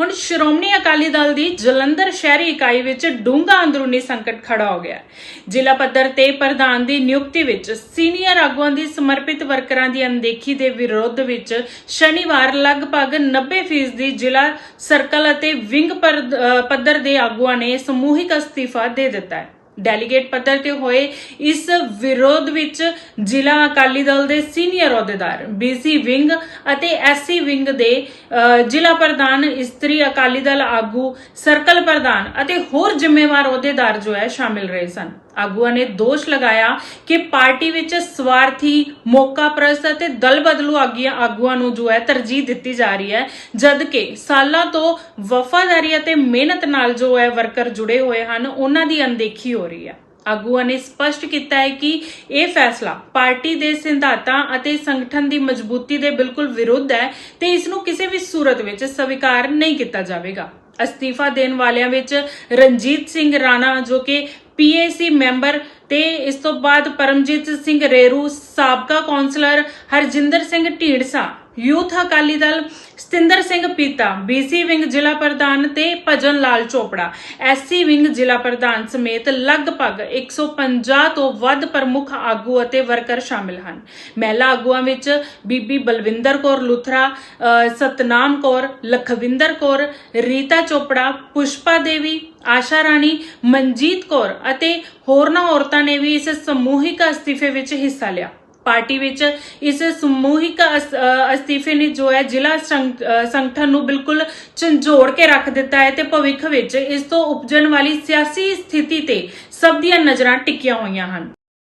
ਹੁਣ ਸ਼੍ਰੋਮਣੀ ਅਕਾਲੀ ਦਲ ਦੀ ਜਲੰਧਰ ਸ਼ਹਿਰੀ ਇਕਾਈ ਵਿੱਚ ਡੂੰਘਾ ਅੰਦਰੂਨੀ ਸੰਕਟ ਖੜਾ ਹੋ ਗਿਆ ਜ਼ਿਲ੍ਹਾ ਪੱਧਰ ਤੇ ਪ੍ਰਧਾਨ ਦੀ ਨਿਯੁਕਤੀ ਵਿੱਚ ਸੀਨੀਅਰ ਆਗੂਆਂ ਦੀ ਸਮਰਪਿਤ ਵਰਕਰਾਂ ਦੀ ਅਣਦੇਖੀ ਦੇ ਵਿਰੋਧ ਵਿੱਚ ਸ਼ਨੀਵਾਰ ਲਗਭਗ 90% ਦੀ ਜ਼ਿਲ੍ਹਾ ਸਰਕਲ ਅਤੇ ਵਿੰਗ ਪੱਧਰ ਦੇ ਆਗੂਆਂ ਨੇ ਸਮੂਹਿਕ ਅਸਤੀਫਾ ਦੇ ਦਿੱਤਾ ਹੈ। ਡੈਲੀਗੇਟ ਪੱਧਰ ਤੇ ਹੋਏ, ਇਸ ਵਿਰੋਧ ਵਿੱਚ ਜ਼ਿਲ੍ਹਾ ਅਕਾਲੀ ਦਲ ਦੇ ਸੀਨੀਅਰ ਅਹੁਦੇਦਾਰ, ਬੀਸੀ ਵਿੰਗ ਅਤੇ ਐਸਸੀ ਵਿੰਗ ਦੇ ਜ਼ਿਲ੍ਹਾ ਪ੍ਰਧਾਨ, ਇਸਤਰੀ ਅਕਾਲੀ ਦਲ ਆਗੂ, ਸਰਕਲ ਪ੍ਰਧਾਨ ਅਤੇ ਹੋਰ ਜ਼ਿੰਮੇਵਾਰ ਅਹੁਦੇਦਾਰ ਜੋ ਹੈ ਸ਼ਾਮਿਲ ਰਹੇ ਸਨ। ਆਗੂਆਂ ਨੇ ਦੋਸ਼ ਲਗਾਇਆ ਕਿ ਪਾਰਟੀ ਵਿੱਚ ਸਵਾਰਥੀ, ਮੌਕਾ ਪ੍ਰਸਤ ਅਤੇ ਦਲ ਬਦਲੂ ਆਗੀਆਂ, ਆਗੂਆਂ ਨੂੰ ਜੋ ਹੈ ਤਰਜੀਹ ਦਿੱਤੀ ਜਾ ਰਹੀ ਹੈ ਜਦ ਕਿ ਸਾਲਾਂ ਤੋਂ ਵਫਾਦਾਰੀ ਅਤੇ ਮਿਹਨਤ ਨਾਲ ਜੋ ਹੈ ਵਰਕਰ ਜੁੜੇ ਹੋਏ ਹਨ, ਉਹਨਾਂ ਦੀ ਅਣਦੇਖੀ ਹੋ ਰਹੀ ਹੈ। ਆਗੂਆਂ ਨੇ ਸਪਸ਼ਟ ਕੀਤਾ ਹੈ ਕਿ ਇਹ ਫੈਸਲਾ ਪਾਰਟੀ ਦੇ ਸਿਧਾਂਤਾਂ ਅਤੇ ਸੰਗਠਨ ਦੀ ਮਜ਼ਬੂਤੀ ਦੇ ਬਿਲਕੁਲ ਵਿਰੁੱਧ ਹੈ ਤੇ ਇਸ ਨੂੰ ਕਿਸੇ ਵੀ ਸੂਰਤ ਵਿੱਚ ਸਵੀਕਾਰ ਨਹੀਂ ਕੀਤਾ ਜਾਵੇਗਾ। ਅਸਤੀਫਾ ਦੇਣ ਵਾਲਿਆਂ ਵਿੱਚ ਰਣਜੀਤ ਸਿੰਘ ਰਾਣਾ ਜੋ ਕਿ ਪੀਏਸੀ ਮੈਂਬਰ ਤੇ ਇਸ ਤੋਂ ਬਾਅਦ ਪਰਮਜੀਤ ਸਿੰਘ ਰੇਰੂ, ਸਾਬਕਾ councillor Harjinder Singh Dhindsa, youth Akali Dal Satinder Singh Peeta BC wing ਜ਼ਿਲ੍ਹਾ ਪ੍ਰਧਾਨ ਤੇ ਭਜਨ ਲਾਲ ਚੋਪੜਾ ਐਸਸੀ ਵਿੰਗ ਜ਼ਿਲ੍ਹਾ ਪ੍ਰਧਾਨ ਸਮੇਤ ਲਗਭਗ 150 ਤੋਂ ਵੱਧ ਪ੍ਰਮੁੱਖ ਆਗੂ ਅਤੇ ਵਰਕਰ ਸ਼ਾਮਿਲ ਹਨ। ਮਹਿਲਾ ਆਗੂਆਂ ਵਿੱਚ ਬੀਬੀ ਬਲਵਿੰਦਰ ਕੌਰ ਲੁਥਰਾ ਸਤਨਾਮ ਕੌਰ, ਲਖਵਿੰਦਰ ਕੌਰ, ਰੀਤਾ ਚੋਪੜਾ, ਪੁਸ਼ਪਾ ਦੇਵੀ, ਆਸ਼ਾ ਰਾਣੀ, ਮਨਜੀਤ ਕੌਰ ਅਤੇ ਹੋਰਨਾਂ ਔਰਤਾਂ ਨੇ ਵੀ ਇਸ ਸਮੂਹਿਕ ਅਸਤੀਫੇ ਵਿੱਚ ਹਿੱਸਾ ਲਿਆ। ਪਾਰਟੀ ਵਿੱਚ ਇਸ ਸਮੂਹਿਕ ਅਸਤੀਫੇ ਨੇ ਜੋ ਹੈ ਜ਼ਿਲ੍ਹਾ ਸੰਗ- ਸੰਗਠਨ ਨੂੰ ਬਿਲਕੁਲ ਝੰਜੋੜ ਕੇ ਰੱਖ ਦਿੱਤਾ ਹੈ ਤੇ ਭਵਿੱਖ ਵਿੱਚ ਇਸ ਤੋਂ ਉਪਜਣ ਵਾਲੀ ਸਿਆਸੀ ਸਥਿਤੀ ਤੇ ਸਭ ਦੀਆਂ ਨਜ਼ਰਾਂ ਟਿਕੀਆਂ ਹੋਈਆਂ ਹਨ।